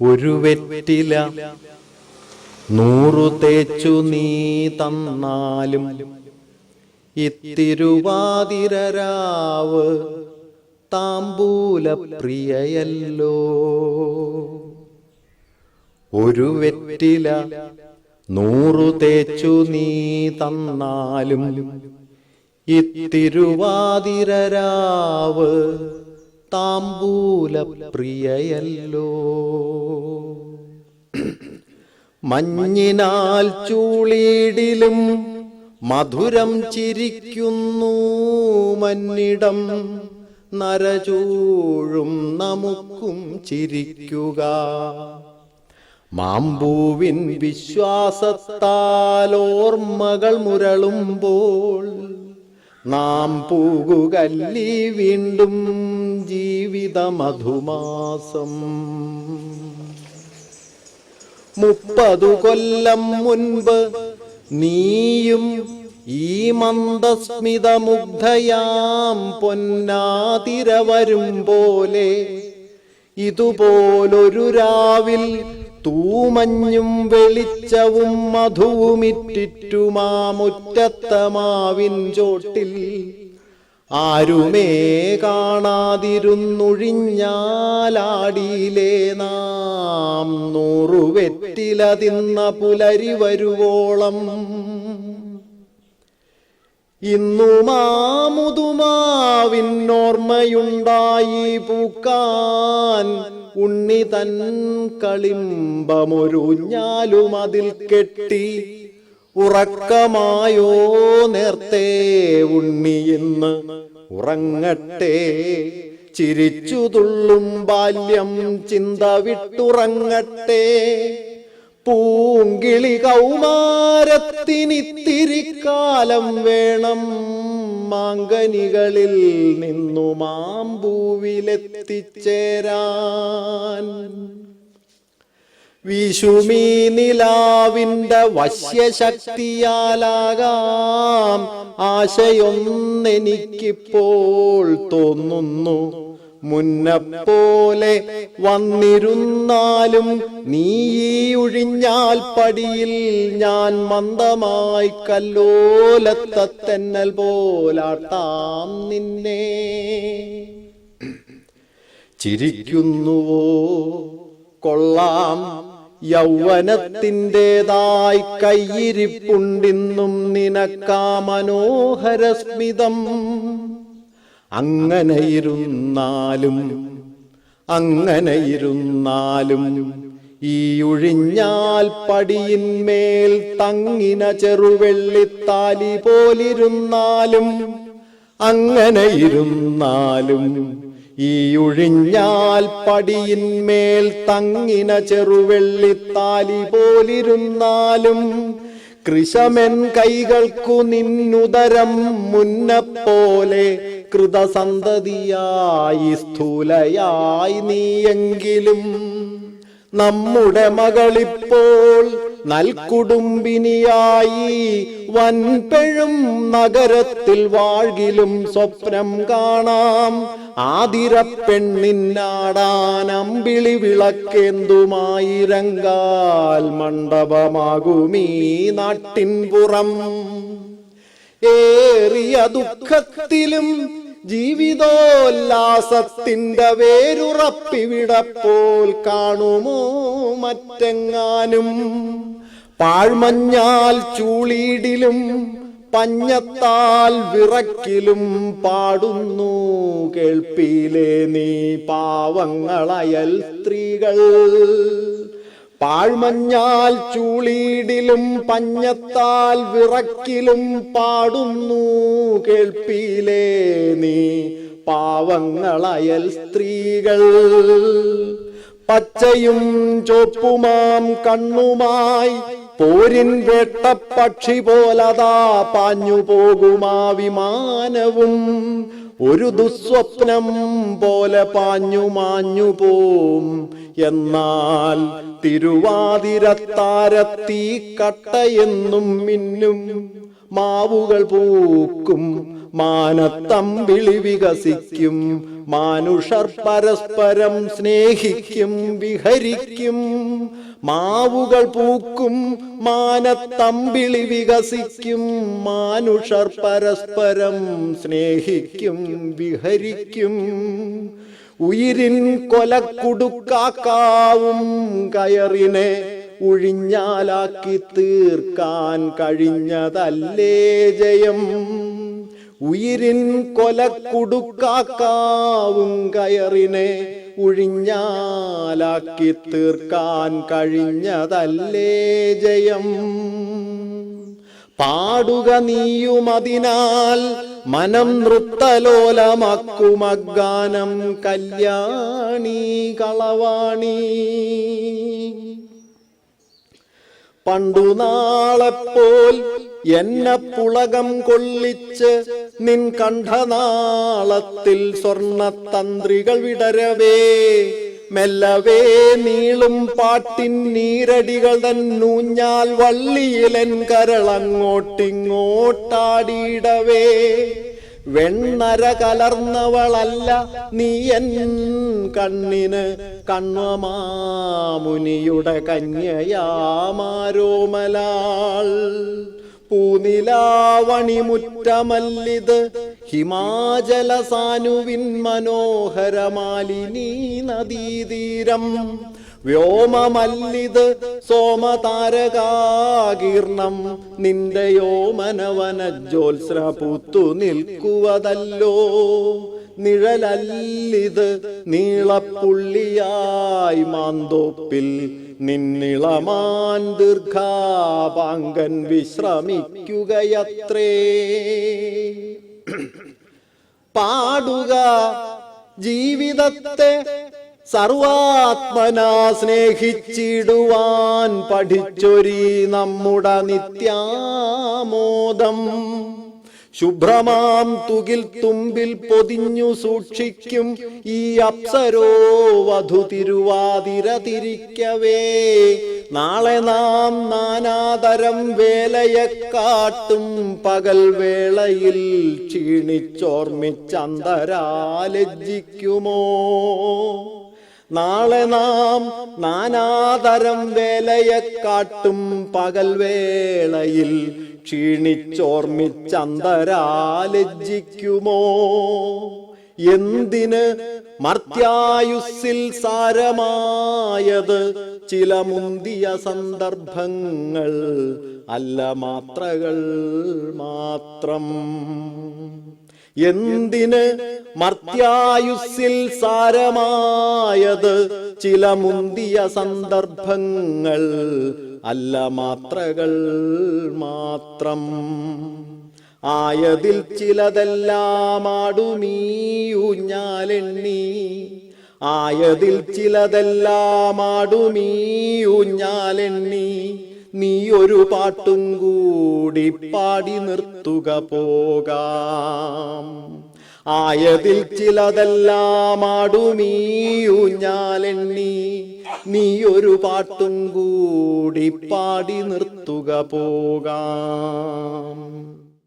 ഒരു വെറ്റില. നൂറു തേച്ചു നീ തന്നാലും ഇത്തിരുവാതിരരാവ് താമ്പൂല പ്രിയയല്ലോ ഒരു വെറ്റില നൂറു തേച്ചു നീ തന്നാലും ഇത്തിരുവാതിരരാവ് താമ്പൂല പ്രിയയല്ലോ മഞ്ഞിനാൽ ചൂളീടിലും മധുരം ചിരിക്കുന്നു മന്നിടം നരചൂഴും നമുക്കും ചിരിക്കുക. മാമ്പൂവിൻ വിശ്വാസത്താൽ ഓർമ്മകൾ മുരളുമ്പോൾ നാം പൂകുകല്ലി വീണ്ടും ജീവിത മധുമാസം മുപ്പതു കൊല്ലം മുൻപ് നീയും ഈ മന്ദസ്മിതമുഗ്ധയാം പൊന്നാതിര വരും പോലെ ഇതുപോലൊരു രാവിൽ തൂമഞ്ഞും വെളിച്ചവും മധുവുമിറ്റിറ്റുമാമുറ്റത്തമാവിൻ ചോട്ടിൽ. ആരുമേ കാണാതിരുന്നൊഴിഞ്ഞാലാടിയിലേ നാം നൂറു വെറ്റില തിന്ന പുലരി വരുവോളം. ഇന്നു മാമുതുമാവിന്നോർമ്മയുണ്ടായി പൂക്കാൻ ഉണ്ണി തൻ കളിമ്പമൊരുഞ്ഞാലും അതിൽ കെട്ടി ഉറക്കമായോ നേർത്തേ ഉണ്ണിയെന്ന് ഉറങ്ങട്ടെ. ചിരിച്ചു തുള്ളും ബാല്യം ചിന്ത വിട്ടുറങ്ങട്ടെ. പൂങ്കിളി കൗമാരത്തിനിത്തിരി കാലം വേണം മാങ്കനികളിൽ നിന്നു മാമ്പൂവിലെത്തിച്ചേരാൻ. വിഷുമീ നിലാവിന്റെ വശ്യശക്തിയാലാകാം. ആശയൊന്നെനിക്കിപ്പോൾ തോന്നുന്നു. മുന്നപ്പോലെ വന്നിരുന്നാലും നീ ഈ ഒഴിഞ്ഞാൽ പടിയിൽ ഞാൻ മന്ദമായി കല്ലോലത്തെന്നൽ പോലാട്ടാം നിന്നെ. ചിരിക്കുന്നുവോ? കൊള്ളാം. യൗവനത്തിന്റെതായി കയ്യിരിപ്പുണ്ടിന്നും നിനക്കാ മനോഹരസ്മിതം അങ്ങനെയിരുന്നാലും അങ്ങനെയിരുന്നാലും ഈ ഒഴിഞ്ഞാൽ പടിയിന്മേൽ തങ്ങിന ചെറുവെള്ളിത്താലി പോലിരുന്നാലും അങ്ങനെ ഇരുന്നാലും ഈ ഒഴിഞ്ഞാൽ പടിയിന്മേൽ തങ്ങിന ചെറുവെള്ളിത്താലി പോലിരുന്നാലും കൃഷമെൻ കൈകൾക്കു നിന്നുദരം മുന്നപ്പോലെ കൃതസന്തതിയായി സ്ഥൂലയായി നീയെങ്കിലും നമ്മുടെ മകളിപ്പോൾ നൽകുടുംബിനിയായി വൻപെഴും നഗരത്തിൽ വാഴ്കിലും സ്വപ്നം കാണാം ആതിര പെണ്ണിന്നാടാൻ അമ്പിളി വിളക്കേന്തുമായി രംഗാൽ മണ്ഡപമാകുമീ നാട്ടിൻ പുറം. ഏറിയ ദുഃഖത്തിലും ജീവിതോല്ലാസത്തിന്റെ വേരുറപ്പിവിടപ്പോൾ കാണുമോ മറ്റെങ്ങാനും? പാഴ്മഞ്ഞാൽ ചൂളീടിലും പഞ്ഞത്താൽ വിറക്കിലും പാടുന്നു. കേൾപ്പിയിലേ നീ പാവങ്ങളയൽ സ്ത്രീകൾ. പാഴ്മഞ്ഞാൽ ചൂളീടിലും പഞ്ഞത്താൽ വിറക്കിലും പാടുന്നു. കേൾപ്പിയിലേ നീ പാവങ്ങളയൽ സ്ത്രീകൾ. പച്ചയും ചോപ്പുമാം കണ്ണുമായി പോരിൻ വേട്ടപ്പക്ഷി പോലതാ പാഞ്ഞു പോകുമാ വിമാനവും ഒരു ദുസ്വപ്നം പോലെ പാഞ്ഞു മാഞ്ഞു പോം എന്നാൽ തിരുവാതിരത്താരത്തീ കട്ടയെന്നും മിന്നും മാവുകൾ പൂക്കും. മാനത്തമ്പിളി വികസിക്കും. മാനുഷർ പരസ്പരം സ്നേഹിക്കും വിഹരിക്കും. മാവുകൾ പൂക്കും മാനത്തമ്പിളി വികസിക്കും. മാനുഷർ പരസ്പരം സ്നേഹിക്കും വിഹരിക്കും. ഉയിരിൻ കൊലക്കുടുക്കാക്കാവും. കയറിനെ ഒഴിഞ്ഞാലാക്കി തീർക്കാൻ കഴിഞ്ഞതല്ലേ ജയം. ഉയിരിൻ കൊലക്കുടുക്കാക്കാവും കയറിനെ ഒഴിഞ്ഞാലാക്കി തീർക്കാൻ കഴിഞ്ഞതല്ലേ ജയം. പാടുക നീയുമതിനാൽ മനം നൃത്തലോലമാക്കുമഗാനം കല്യാണി കളവാണി. പണ്ടു നാളെപ്പോൽ എന്നെ പുളകം കൊള്ളിച്ച് നിൻ കണ്ഠനാളത്തിൽ സ്വർണതന്ത്രികൾ വിടരവേ. മെല്ലവേ നീളും പാട്ടിൻ നീരടികൾ തന്നൂഞ്ഞാൽ വള്ളിയിലൻ കരളങ്ങോട്ടിങ്ങോട്ടാടിയിടവേ വെണ്ണര കലർന്നവളല്ല നീ എൻ കണ്ണിന് കണ്വമാമുനിയുടെ കന്യയാമാരോമലാൾ പൂനിലാവണിമുറ്റമല്ലിത് ഹിമാചല സാനുവിൻ മനോഹരമാലിനീ നദീതീരം. വ്യോമമല്ലിത് സോമതാരകാകീർണം. നിന്റെ യോമനവന ജ്യോത്സ്ര പൂത്തു നിൽക്കുവതല്ലോ. നിഴലല്ലിത് നീളപ്പുള്ളിയായി മാന്തോപ്പിൽ നിന്നിളമാൻ ദീർഘാപാങ്കൻ വിശ്രമിക്കുകയത്രേ. പാടുക ജീവിതത്തെ സർവാത്മന സ്നേഹിച്ചിടുവാൻ പഠിച്ചൊരി നമ്മുടെ നിത്യാമോദം. ശുഭ്രമാം തുകിൽ തുമ്പിൽ പൊതിഞ്ഞു സൂക്ഷിക്കും ഈ അപ്സരോ വധു തിരുവാതിര തിരിക്കവേ. നാളെ നാം നാനാതരം വേലയെ കാട്ടും പകൽ വേളയിൽ ക്ഷീണിച്ചോർമ്മിച്ചന്തരാലജ്ജിക്കുമോ? നാളെ നാം നാനാതരം വേലയെ കാട്ടും പകൽ വേളയിൽ ക്ഷീണിച്ചോർമ്മിച്ചന്തരാലജ്ജിക്കുമോ? എന്തിന് മർത്യായുസ്സിൽ സാരമായത് ചില മുന്തിയ സന്ദർഭങ്ങൾ അല്ല മാത്രകൾ മാത്രം? എന്തിന് മർത്യായുസ്സിൽ സാരമായത്? ചില മുന്തിയ സന്ദർഭങ്ങൾ അല്ല മാത്രകൾ മാത്രം. ആയതിൽ ചിലതെല്ലാം ആടുമീയൂഞ്ഞാലെണ്ണി ആയതിൽ ചിലതെല്ലാം ആടുമീയൂഞ്ഞാലെണ്ണി നീ ഒരു പാട്ടും കൂടി പാടി നിർത്തുക പോകാം. ആയതിൽ ചിലതെല്ലാം ആടുമീയുഞ്ഞാലെണ്ണി നീ ഒരു പാട്ടും കൂടി പാടി നിർത്തുക പോകാം.